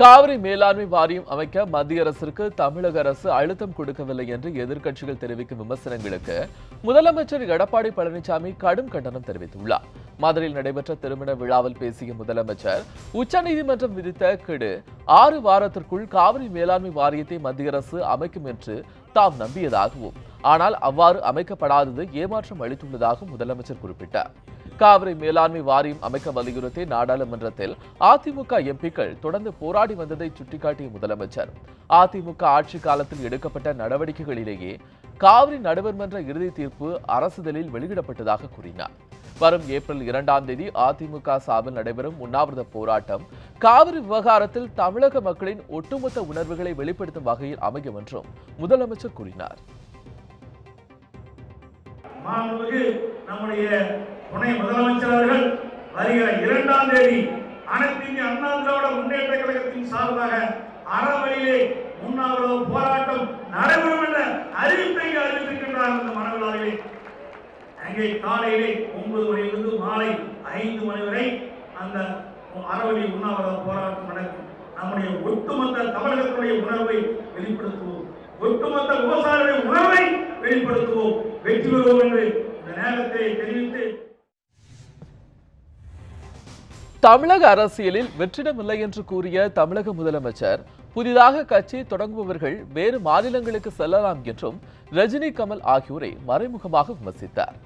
காவிரி மேலாண்மை வாரியம் அமைக்க மத்திய அரசிற்கு தமிழக அரசு அழுத்தம் கொடுக்கவில்லை என்று எதிர்க்கட்சிகள் தெரிவிக்கும் விமர்சனங்களுக்கு முதலமைச்சர் எடப்பாடி பழனிசாமி கடும் கண்டனம் தெரிவித்துள்ளார். மதுரையில் நடைபெற்ற திருமண விழாவில் பேசிய முதலமைச்சர் உச்சநீதிமன்றம் விதித்த கெடு ஆறு வாரத்திற்குள் காவிரி மேலாண்மை வாரியத்தை மத்திய அரசு அமைக்கும் என்று தாம் நம்பியதாகவும் ஆனால் அவ்வாறு அமைக்கப்படாதது ஏமாற்றம் அளித்துள்ளதாக முதலமைச்சர் குறிப்பிட்டார். காவிரி மேலாண்மை வாரியம் அமைக்க வலியுறுத்தி நாடாளுமன்றத்தில் அதிமுக எம்பிக்கள் தொடர்ந்து போராடி வந்ததை சுட்டிக்காட்டிய முதலமைச்சர். அதிமுக ஆட்சி காலத்தில் எடுக்கப்பட்ட நடவடிக்கைகளிலேயே காவிரி நடுவர் மன்ற இறுதி தீர்ப்பு அரசுதலில் வெளியிடப்பட்டதாக கூறினார். வரும் ஏப்ரல் இரண்டாம் தேதி அதிமுக சார்பில் நடைபெறும் உண்ணாவிரத போராட்டம் காவிரி விவகாரத்தில் தமிழக மக்களின் ஒட்டுமொத்த உணர்வுகளை வெளிப்படுத்தும் வகையில் அமையும் என்றும் முதலமைச்சர் கூறினார். நம்முடைய துணை முதலமைச்சர் அவர்கள் வருகிற இரண்டாம் தேதி அனைத்து இந்திய அண்ணா திராவிட முன்னேற்ற கழகத்தின் சார்பாக அறவழியிலே உண்ணாவிரத போராட்டம் நடைபெறும் என்ற அறிவிப்பை அறிவித்திருக்கின்றார் இந்த மனவிழாவிலே அங்கே காலையிலே ஒன்பது மணியிலிருந்து மாலை ஐந்து மணி வரை அந்த அறவழி உண்ணாவிரத போராட்டம் நடக்கும். நம்முடைய ஒட்டுமொத்த தமிழகத்துடைய உணர்வை வெளிப்படுத்துவோம். ஒட்டுமொத்த விவசாயிகளுடைய உணர்வை வெளிப்படுத்துவோம். வெற்றி பெறுவோம் என்று இந்த நேரத்தை தெரிவித்து தமிழக அரசியலில் வெற்றிடமில்லை என்று கூறிய தமிழக முதலமைச்சர் புதிதாக கட்சி தொடங்குபவர்கள் வேறு மாநிலங்களுக்கு செல்லலாம் என்றும் ரஜினி கமல் ஆகியோரை மறைமுகமாக விமர்சித்தார்.